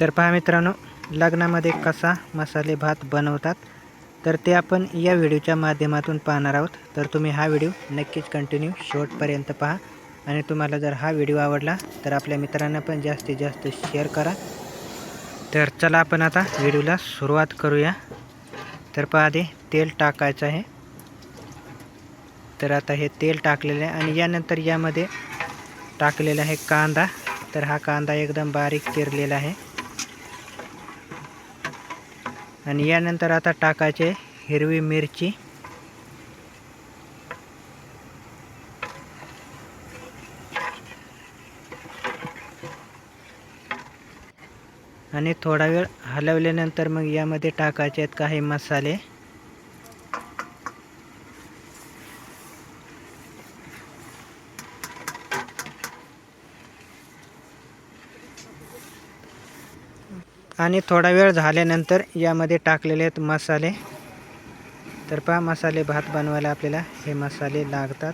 तर पहा मित्रांनो लग्नामध्ये कसा मसाले भात बनवतात तर ते आपण या व्हिडिओच्या माध्यमातून पाहणार आहोत. तर तुम्ही हा व्हिडिओ नक्कीच कंटिन्यू शेवटपर्यंत पहा. आणि तुम्हाला जर हा व्हिडिओ आवडला तर आपल्या मित्रांना पण जास्तीत जास्त शेअर करा. तर चला आपण आता व्हिडिओला सुरुवात करूया. तर पहा आधी तेल टाकायचं आहे. तर आता हे तेल टाकलेलं आहे आणि यानंतर यामध्ये टाकलेला आहे कांदा. तर हा कांदा एकदम बारीक चिरलेला आहे. आणि यानंतर आता टाकायचे हिरवी मिरची. आणि थोडा वेळ हलवल्यानंतर मग यामध्ये टाकायचे आहेत काही मसाले. आणि थोडा वेळ झाल्यानंतर यामध्ये टाकलेले आहेत मसाले. तर पहा मसाले भात बनवायला आपल्याला हे मसाले लागतात.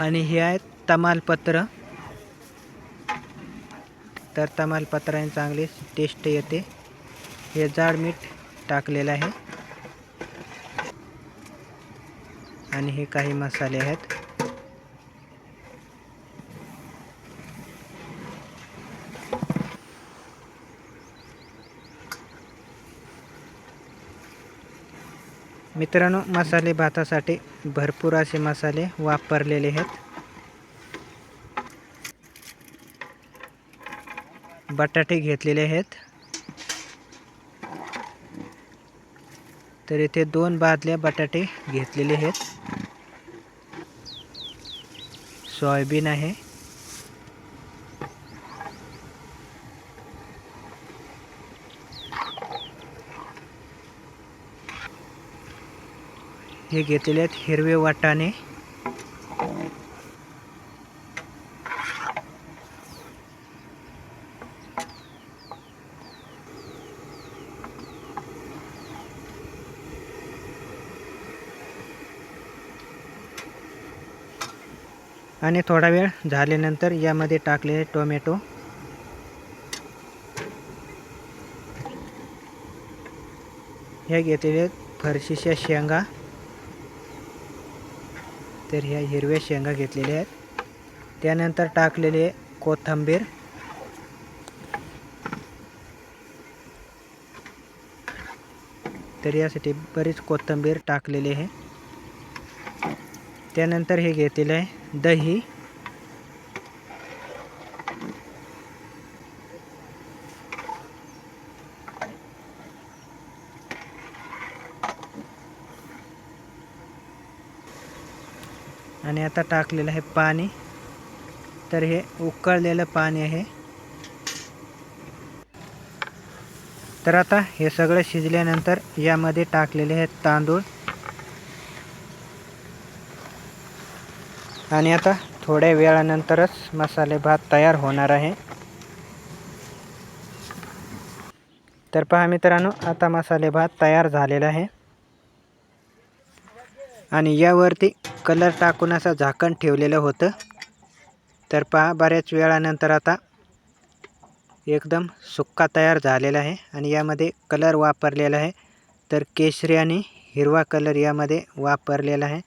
आणि हे आहेत तमालपत्र. तर तमालपत्राने चांगली टेस्ट येते. हे जाड मीठ टाकलेलं आहे. आणि हे काही मसाले आहेत. मित्रांनो मसाले भातासाठी भरपूर असे मसाले वापरलेले आहेत. बटाटे घेतलेले आहेत. तर इथे दोन बादल्या बटाटे घेतलेले आहेत. सोयाबीन आहे. हे घेतलेले आहेत हिरवे वाटाणे. आणि थोडा वेळ झाल्यानंतर यामध्ये टाकलेले टोमॅटो. हे घेतलेले फरशीच्या शेंगा. तर ह्या हिरव्या शेंगा घेतलेल्या आहेत. त्यानंतर टाकलेले कोथिंबीर. तर यासाठी बरीच कोथिंबीर टाकलेली आहे. त्यानंतर हे घेतलेलं आहे दही. आणि आता टाकलेलं आहे पाणी. तर हे उकळलेलं पाणी आहे. तर आता हे सगळं शिजल्यानंतर यामध्ये टाकलेले आहेत तांदूळ. आणि आता थोड्या वेळानंतरच मसाले भात तयार होणार आहे. तर पहा मित्रांनो आता मसाले भात तयार झालेला आहे. आणि यावरती कलर टाकून असं झाकण ठेवलेलं होतं. तर पहा बऱ्याच वेळानंतर आता एकदम सुक्का तयार झालेला आहे आणि यामध्ये कलर वापरलेला आहे. तर केशरी आणि हिरवा कलर यामध्ये वापरलेला आहे.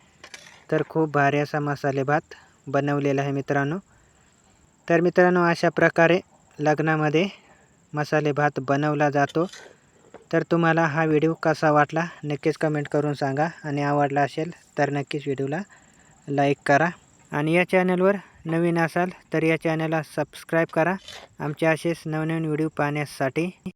तर खूप भारी असा मसाले भात बनवलेला आहे मित्रांनो. तर मित्रांनो अशा प्रकारे लग्नामध्ये मसाले भात बनवला जातो. तर तुम्हाला हा व्हिडिओ कसा वाटला नक्कीच कमेंट करून सांगा. आणि आवडला असेल तर नक्कीच व्हिडिओला लाईक करा. आणि या चॅनलवर नवीन असाल तर या चॅनलला सबस्क्राईब करा. आमचे असेच नवनवीन व्हिडिओ पाहण्यासाठी